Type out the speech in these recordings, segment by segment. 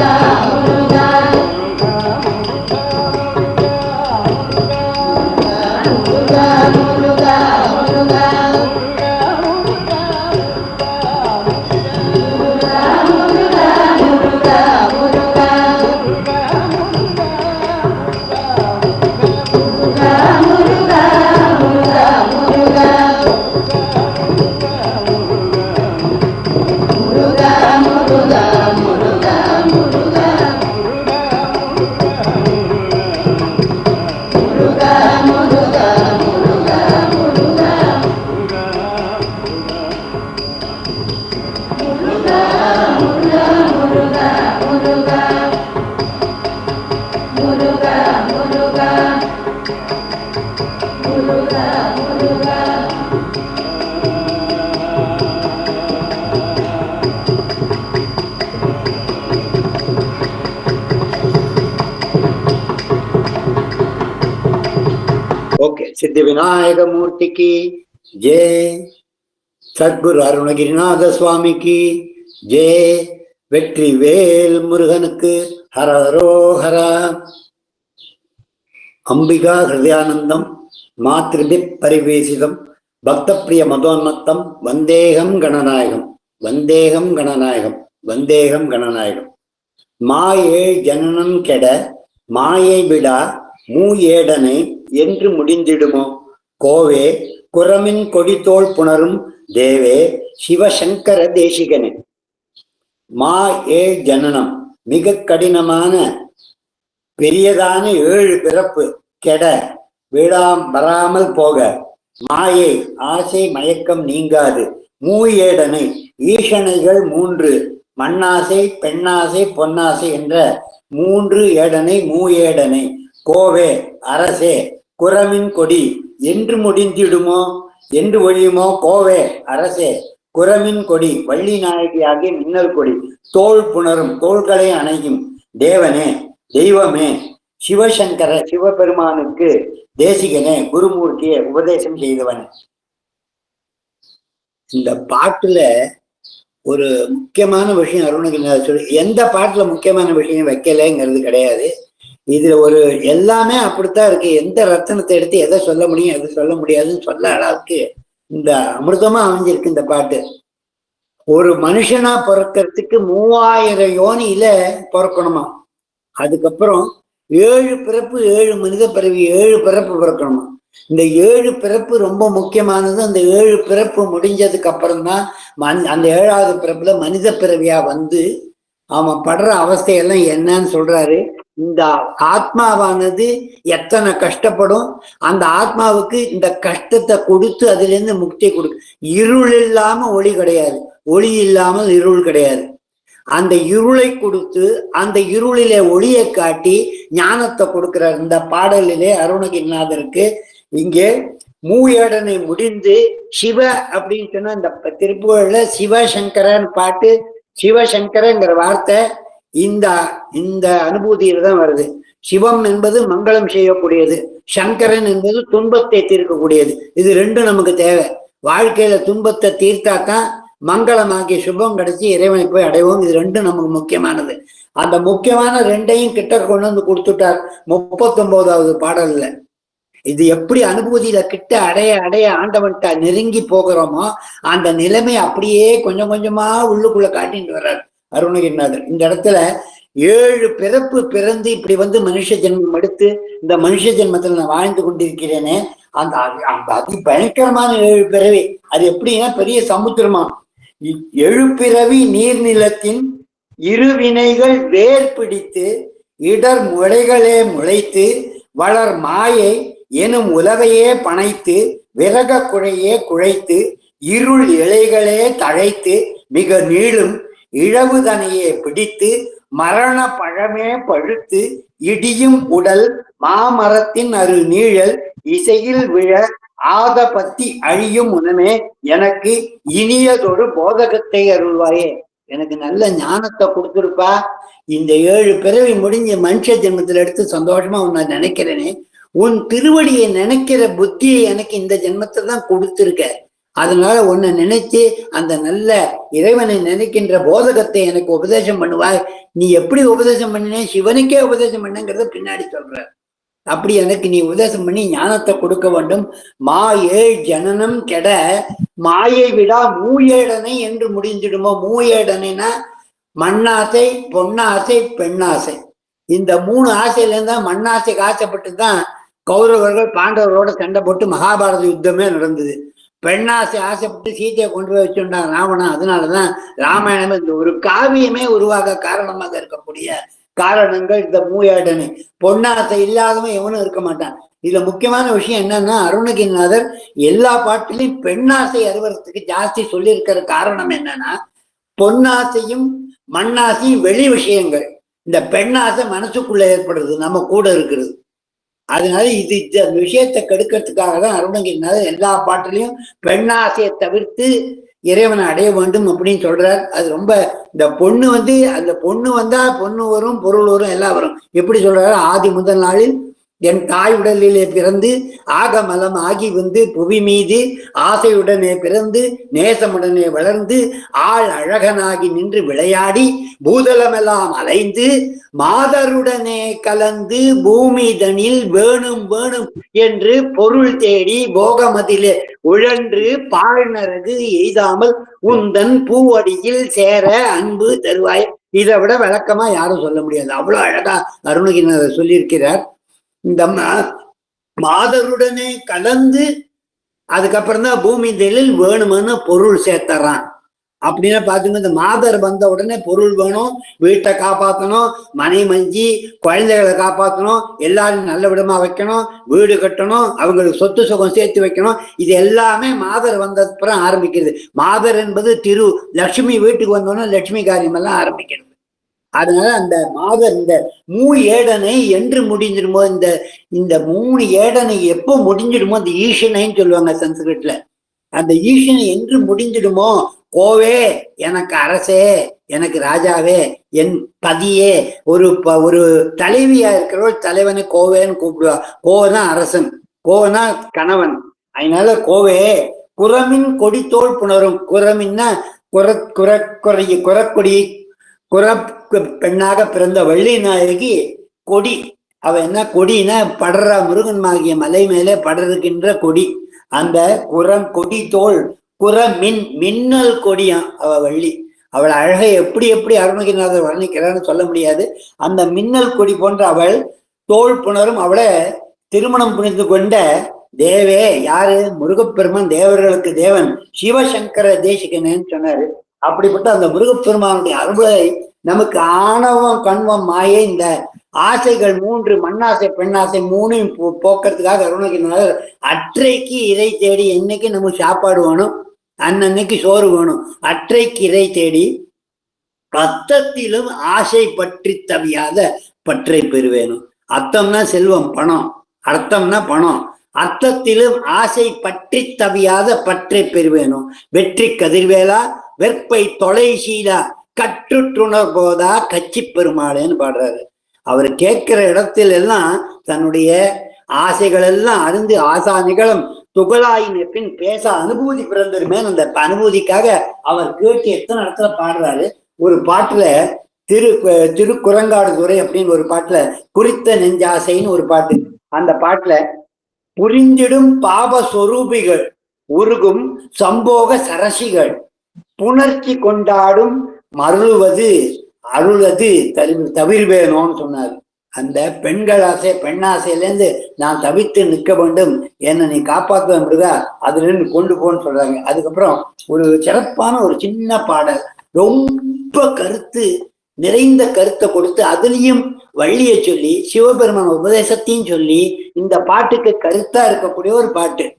Allah okay. சித்தி விநாயக மூர்த்திக்கு ஜெய் சத்குரு அருணகிரிநாத சுவாமிக்கு ஜெய் வெற்றி வேல் முருகனுக்கு ஹர ஹரோஹரா அம்பிகா ஹிருதயானந்தம் மாத்ருபிப் பரிவேசிதம் பக்தப்பிரிய மதோன்மத்தம் வந்தேகம் கணநாயகம் வந்தேகம் கணநாயகம் வந்தேகம் கணநாயகம். மாயே ஜனனம் கெட மாயை விடா மூ ஏடனை என்று முடிந்திடுமோ? கோவே குரமின் கொடித்தோள் புணரும் தேவே சிவசங்கர தேசிகனே. மா ஏ ஜனனம் மிக கடினமான பெரியதான ஏழு பிறப்பு கெட விடாம் வராமல் போக. மாயை ஆசை மயக்கம் நீங்காது. மூயேடனை ஈசனைகள் மூன்று மண்ணாசை பெண்ணாசை பொன்னாசை என்ற மூன்று ஏடனை மூயேடனை கோவே அரசே குரமின் கொடி என்று முடிந்திடுமோ? என்று ஒழியுமோ? கோவே அரசே குரமின் கொடி வள்ளி நாயகியாகிய மின்னல் கொடி தோல் புணரும் தோள்களை அணையும். தேவனே தெய்வமே சிவசங்கர சிவபெருமானுக்கு தேசிகனே குருமூர்த்தியை உபதேசம் செய்தவன். இந்த பாட்டுல ஒரு முக்கியமான விஷயம் அருணகிரிநாதர் சொல்லி எந்த பாட்டுல முக்கியமான விஷயம் வைக்கலைங்கிறது கிடையாது. இதுல ஒரு எல்லாமே அப்படித்தான் இருக்கு. எந்த ரத்தனத்தை எடுத்து எதை சொல்ல முடியும் எதை சொல்ல முடியாதுன்னு சொல்ல அளவுக்கு இந்த அமிர்தமா அமைஞ்சிருக்கு இந்த பாட்டு. ஒரு மனுஷனா பிறக்கிறதுக்கு மூவாயிரம் யோனியில பிறக்கணுமா? அதுக்கப்புறம் ஏழு பிறப்பு ஏழு மனித பிறவி ஏழு பிறப்பு பிறக்கணுமா? இந்த ஏழு பிறப்பு ரொம்ப முக்கியமானது அந்த ஏழு பிறப்பு முடிஞ்சதுக்கு அப்புறம் தான் மன் அந்த ஏழாவது பிறப்புல மனித பிறவியா வந்து அவன் படுற அவஸ்தையெல்லாம் என்னன்னு சொல்றாரு. இந்த ஆத்மாவானது எத்தனை கஷ்டப்படும்? அந்த ஆத்மாவுக்கு இந்த கஷ்டத்தை கொடுத்து அதுல இருந்து முக்தி கொடுக்கும் இருள் இல்லாம ஒளி கிடையாது. ஒளி இல்லாமல் இருள் கிடையாது. அந்த இருளை கொடுத்து அந்த இருளிலே ஒளியை காட்டி ஞானத்தை கொடுக்கிறார். இந்த பாடலிலே அருணகிரிநாதருக்கு இங்கே மூயடனை முடிந்து சிவ அப்படின்னு சொன்னா இந்த திருப்புகழ்ல சிவசங்கரன் பாட்டு சிவசங்கரங்கிற வார்த்தை இந்த இந்த அனுபூதியில தான் வருது. சிவம் என்பது மங்களம் செய்யக்கூடியது. சங்கரன் என்பது துன்பத்தை தீர்க்கக்கூடியது. இது ரெண்டும் நமக்கு தேவை. வாழ்க்கையில துன்பத்தை தீர்த்தாதான் மங்களமாகிய சுபம் கிடைச்சி இறைவனை போய் அடைவோம். இது ரெண்டும் நமக்கு முக்கியமானது. அந்த முக்கியமான ரெண்டையும் கிட்ட கொண்டு வந்து கொடுத்துட்டார் முப்பத்தொன்பதாவது பாடல்ல. இது எப்படி அனுபூதியில கிட்ட அடைய அடைய ஆண்டவன்கிட்ட நெருங்கி போகிறோமோ அந்த நிலைமை அப்படியே கொஞ்சம் கொஞ்சமா உள்ளுக்குள்ள காட்டிட்டு வர்றார். அருணகிரிநாதர். இந்த இடத்துல ஏழு பிறப்பு பிறந்து இப்படி வந்து மனுஷ ஜென்மம் எடுத்து இந்த மனுஷ ஜென்மத்தில் நான் வாழ்ந்து கொண்டிருக்கிறேனே அந்த அந்த அதி பயங்கரமான ஏழு பிறவி. அது எப்படின்னா பெரிய சமுத்திரமா. இ- எழுபிறவி நீர்நிலத்தின் இருவினைகள் வேர் பிடித்து இடர் முளைகளே முளைத்து வளர் மாயை எனும் உலகையே பனைத்து விறக குழையே குழைத்து இருள் இலைகளே தழைத்து மிக நீளும் இழவுதனையே பிடித்து மரண பழமே பழுத்து இடியும் உடல் மாமரத்தின் அரு நீழல் இசையில் விழ ஆத பத்தி அழியும் உணமே எனக்கு இனியதொரு போதகத்தை அருள்வாயே. எனக்கு நல்ல ஞானத்தை கொடுத்துருப்பா. இந்த ஏழு பிறவி முடிஞ்ச மனுஷ ஜென்மத்தில் எடுத்து சந்தோஷமா உன்னை நினைக்கிறேனே. உன் திருவடியை நினைக்கிற புத்தியை எனக்கு இந்த ஜென்மத்தை தான் கொடுத்துருக்க. அதனால உன்னை நினைச்சு அந்த நல்ல இறைவனை நினைக்கின்ற போதகத்தை எனக்கு உபதேசம் பண்ணுவாய். நீ எப்படி உபதேசம் பண்ணினே? சிவனுக்கே உபதேசம் பண்ணுங்கிறத பின்னாடி சொல்ற. அப்படி எனக்கு நீ உபதேசம் பண்ணி ஞானத்தை கொடுக்க வேண்டும். மா ஏழ் ஜனனம் கெட மாயை விடா மூயேடனை என்று முடிஞ்சிடுமோ? மூயேடனைனா மண்ணாசை பொன்னாசை பெண்ணாசை. இந்த மூணு ஆசையிலேருந்து தான் மண்ணாசைக்கு ஆசைப்பட்டு தான் கௌரவர்கள் பாண்டவர்களோட சண்டை போட்டு மகாபாரத யுத்தமே நடந்தது. பெண்ணாசை ஆசைப்பட்டு சீதையை கொண்டு போய் வச்சுட்டான் ராவணன். அதனாலதான் ராமாயணம் இந்த ஒரு காவியமே உருவாக காரணமாக இருக்கக்கூடிய காரணங்கள் இந்த மூயாடனு. பொன்னாசை இல்லாதவன் எவனும் இருக்க மாட்டான். இதுல முக்கியமான விஷயம் என்னன்னா அருணகிரிநாதர் எல்லா பாட்டிலையும் பெண்ணாசை அறுவறதுக்கு ஜாஸ்தி சொல்லியிருக்கிற காரணம் என்னன்னா பொன்னாசையும் மண்ணாசையும் வெளி விஷயங்கள். இந்த பெண்ணாசை மனசுக்குள்ள ஏற்படுறது நம்ம கூட இருக்கிறது. அதனால இது இந்த விஷயத்தை கெடுக்கிறதுக்காக தான் அருணகிரிநாதர் எல்லா பாட்டிலையும் பெண்ணாசையை தவிர்த்து இறைவனை அடைய வேண்டும் அப்படின்னு சொல்றார். அது ரொம்ப இந்த பொண்ணு வந்து அந்த பொண்ணு வந்தா பொண்ணு வரும் பொருள் வரும் எல்லாம் வரும். எப்படி சொல்றாரு? ஆதி முதல் நாளில் என் தாய் உடலிலே பிறந்து ஆகமலம் ஆகி வந்து புவி மீது ஆசையுடனே பிறந்து நேசமுடனே வளர்ந்து ஆள் அழகனாகி நின்று விளையாடி பூதலமெல்லாம் அலைந்து மாதருடனே கலந்து பூமிதனில் வேணும் வேணும் என்று பொருள் தேடி போகமதிலே உழன்று பாழ்நரகு எய்தாமல் உந்தன் பூவடியில் சேர அன்பு தருவாய். இதை விட விளக்கமா யாரும் சொல்ல முடியாது. அவ்வளவு அழகா அருணகிரிநாதர் சொல்லியிருக்கிறார். இந்த மாதருடனே கலந்து அதுக்கப்புறம் தான் பூமி தெளில் வேணுமென்னு பொருள் சேர்த்துறான். அப்படின்னா பாத்தீங்கன்னா இந்த மாதர் வந்த உடனே பொருள் வேணும் வீட்டை காப்பாற்றணும் மனை மஞ்சி குழந்தைகளை காப்பாற்றணும் எல்லாரும் நல்ல விடமா வைக்கணும் வீடு கட்டணும் அவங்களுக்கு சொத்து சுகம் சேர்த்து வைக்கணும். இது எல்லாமே மாதர் வந்ததுக்கப்புறம் ஆரம்பிக்கிறது. மாதர் என்பது திரு லட்சுமி வீட்டுக்கு வந்தோன்னே லட்சுமி காரியம் எல்லாம் ஆரம்பிக்கிறது. அதனால அந்த மாதர் இந்த மூ ஏடனை என்று முடிஞ்சிடுமோ இந்த இந்த மூணு ஏடனை எப்போ முடிஞ்சிடுமோ அந்த ஈசனைன்னு சொல்லுவாங்க சன்ஸ்கிருட்ல. அந்த ஈசனை என்று முடிஞ்சிடுமோ கோவே எனக்கு அரசே எனக்கு ராஜாவே என் பதியே ஒரு ப- ஒரு தலைவியா இருக்கிறவள் தலைவனை கோவேன்னு கூப்பிடுவா. கோவதான் அரசன் கோவனா கணவன். அதனால கோவே குரமின் கொடித்தோல் புணரும். குரமின்னா குர குர குறைய குரக்கொடி குர பெண்ணாக பிறந்த வள்ளி நாயகி கொடி. அவ என்ன கொடினா படுற முருகன்மாகிய மலை மேலே படருகின்ற கொடி. அந்த குரம் கொடி தோல் குற மின் மின்னல் கொடியாம் அவ வள்ளி. அவள் அழகை எப்படி எப்படி அருணகிரிநாதர் வர்ணிக்கிறான்னு சொல்ல முடியாது. அந்த மின்னல் கொடி போன்ற அவள் தோல் புணரும் அவளை திருமணம் புரிந்து கொண்ட தேவே யாரு? முருகப்பெருமான் தேவர்களுக்கு தேவன். சிவசங்கர தேசிகனேன்னு சொன்னாரு. அப்படிப்பட்ட அந்த முருகப்பெருமானுடைய அருளை நமக்கு ஆணவம் கண்வம் மாயை இந்த ஆசைகள் மூன்று மண்ணாசை பெண்ணாசை மூணையும் போ- போக்குறதுக்காக அருணகிரிநாதர் அற்றைக்கு இறை தேடி என்னைக்கு நமக்கு சாப்பாடு வேணும் அன்னன்னைக்கு சோறு வேணும் அற்றைக்கு இறை தேடி பத்தத்திலும் ஆசை பற்றி தவியாத பற்றை பெறுவேணும் அத்தம்னா செல்வம் பணம். அர்த்தம்னா பணம். அர்த்தத்திலும் ஆசை பற்றி தவியாத பற்றை பெறுவேனும் வெற்றி கதிர்வேலா வெற்பை தொலை சீலா கற்றுற்றுணர் போதா கட்சி பெருமாளேன்னு பாடுறாரு. அவர் கேட்கிற இடத்துல எல்லாம் தன்னுடைய ஆசைகள் எல்லாம் அருந்து ஆசா நிகழும் துகளாயின பின் பேச அனுபூதி பிறந்திருமே அந்த அனுபூதிக்காக அவர் கேட்டு எத்தனை இடத்துல பாடுறாரு. ஒரு பாட்டுல திரு திருக்குரங்காடு துறை அப்படின்னு ஒரு பாட்டுல குறித்த நெஞ்சாசைன்னு ஒரு பாட்டு. அந்த பாட்டுல புரிஞ்சிடும் பாப சொரூபிகள் உருகும் சம்போக சரசிகள். புணர்ச்சி கொண்டாடும் மருளுவது அருளது தவி தவிர்வேணும்னு சொன்னார். அந்த பெண்கள் ஆசை பெண்ணாசையிலேருந்து நான் தவித்து நிற்க வேண்டும். என்னை நீ காப்பாற்ற முடியுதா அதுல இருந்து கொண்டு போன்னு சொல்றாங்க. அதுக்கப்புறம் ஒரு சிறப்பான ஒரு சின்ன பாடல். ரொம்ப கருத்து நிறைந்த கருத்தை கொடுத்து அதுலேயும் வள்ளியை சொல்லி சிவபெருமான் உபதேசத்தையும் சொல்லி இந்த பாட்டுக்கு கருத்தா இருக்கக்கூடிய ஒரு பாட்டு.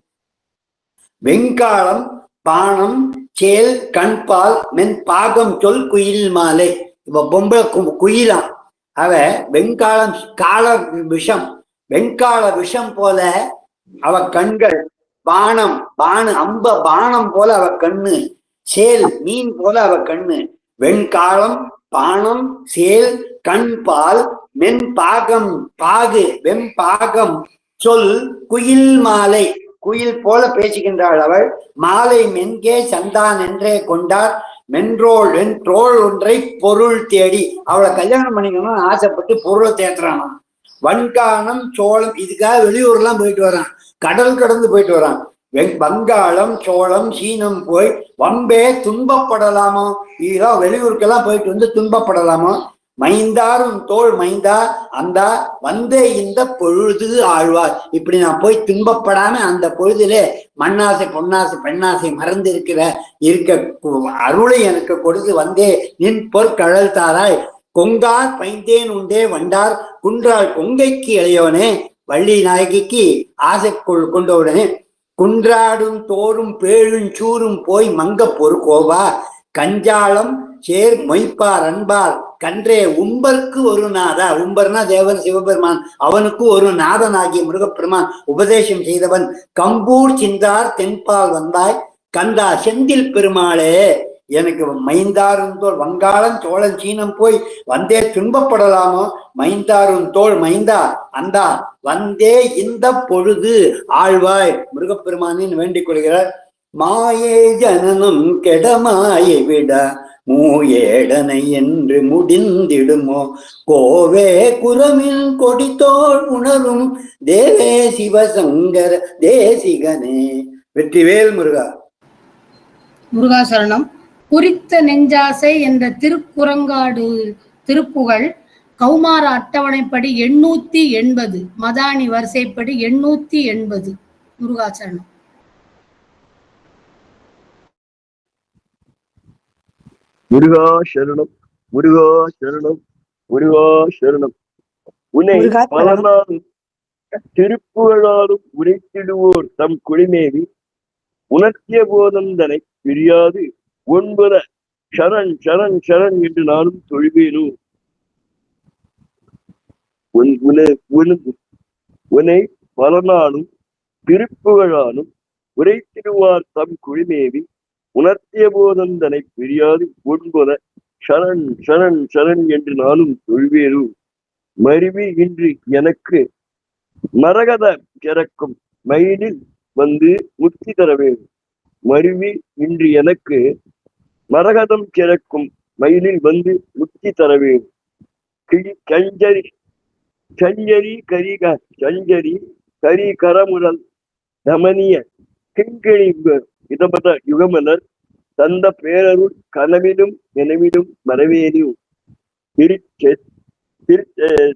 வெங்காலம் பானம் சேல் கண்பால் மென் பாகம் சொல் குயில் மாலை. இப்ப பொம்பளை கு- குயிலாம் அவ வெங்காலம் கால விஷம். வெங்கால விஷம் போல அவ கண்கள். பானம் பானு அம்ப பானம் போல அவ கண்ணு. சேல் மீன் போல அவ கண்ணு. வெண்காலம் பானம் சேல் கண் பால் மென் பாகம் பாகு வெண்பாகம் சொல் குயில் மாலை. குயில் போல பேசுகின்றாள் அவள். மாலை மென்கே சந்தான் என்றே கொண்டார். மென்றோள் வென்றோள் ஒன்றை பொருள் தேடி. அவளை கல்யாணம் பண்ணிக்கணும்னு ஆசைப்பட்டு பொருளை தேத்துறானா வன்காணம் சோளம் இதுக்காக வெளியூர்லாம் போயிட்டு வரான். கடல் கடந்து போயிட்டு வரான். வெங் வங்காளம் சோளம் சீனம் போய் வம்பே துன்பப்படலாமோ? இதோ வெளியூருக்கெல்லாம் போயிட்டு வந்து துன்பப்படலாமோ? மைந்தாரும் தோல் மைந்தா அந்த வந்தே இந்த பொழுது ஆழ்வார். இப்படி நான் போய் துன்பப்படாம அந்த பொழுதிலே மண்ணாசை பொன்னாசை பெண்ணாசை மறந்து இருக்கிற இருக்க கு- அருளை எனக்கு கொடுத்து வந்தே நின் பொற்கழல் தாராய். கொங்கார் பைந்தேன் உண்டே வண்டார் குன்றால் கொங்கைக்கு இளையவனே வள்ளி நாயகிக்கு ஆசை கொண்டவுடனே குன்றாடும் தோறும் பேழும் சூரும் போய் மங்க பொறுக்கோவா கோவா கஞ்சாளம் சேர் மொய்ப்பார் அன்பார் கன்றே உம்பர்க்கு ஒரு நாதா. உம்பர்னா தேவன் சிவபெருமான். அவனுக்கு ஒரு நாதனாகிய முருகப்பெருமான் உபதேசம் செய்தவன். கம்பூர் சிந்தார் தென்பால் வந்தாய். கந்தா செந்தில் பெருமாளே. எனக்கு மைந்தாரும் தோல் வங்காளம் சோழன் சீனம் போய் வந்தே துன்பப்படலாமோ? மைந்தாரும் தோல் மைந்தா. அந்தா வந்தே இந்த பொழுது ஆழ்வாய். முருகப்பெருமானின் வேண்டிக் கொள்கிறார். மாயே ஜனனம் கெடமாயை விட மூயேடனை என்று முடிந்திடுமோ? கோவே குரமில் கொடித்தோள் உணரும் தேவே சிவசங்கர தேசிகனே. வெற்றிவேல் முருகா. முருகாசரணம். குறித்த நெஞ்சாசை என்ற திருக்குறங்காடு திருப்புகழ் கௌமார அட்டவணைப்படி எண்ணூத்தி எண்பது மதானி வரிசைப்படி எண்ணூத்தி எண்பது. முருகாசரணம். முருகா சரணம் முருகா சரணம் முருகா சரணம். உன்னை. பல நாளும் திருப்புகழாலும் உரைத்திடுவோர் தம் குடிமேவி. உணர்த்திய போதந்தனை பிரியாது ஒன்பத சரண் சரண் சரண் என்று நானும் தொழுவேனோ. உன்னை பல நாளும் திருப்புகழாலும் உரைத்திடுவார் தம் குடிமேவி. உணர்த்திய போதந்தனை பிரியாது ஒன்பத சரண் சரண் சரண் என்று நானும் தொழுவேனோ மருவி இன்று எனக்கு மரகத கிறக்கும் மயிலில் வந்து முக்தி தர வேண்டும் மருவி இன்று எனக்கு மரகதம் கிறக்கும் மயிலில் வந்து முக்தி தர வேண்டும் கிளி கஞ்சரி சஞ்சரி கரிக சஞ்சரி கரி கரமுரல் தமனிய கிங்கிணி இதமத யுகமலர் தந்த பேரருள் கனவிலும் நினைவிலும் மறவேனியும் திருச்செ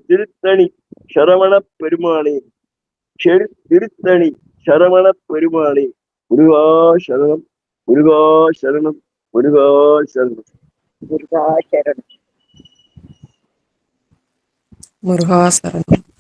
திருத்தணி சரவண பெருமானே செரு திருத்தணி சரவண பெருமானே முருகா சரணம் முருகா சரணம் முருகா சரணம். முருகா சரணம். முருகா சரணம்.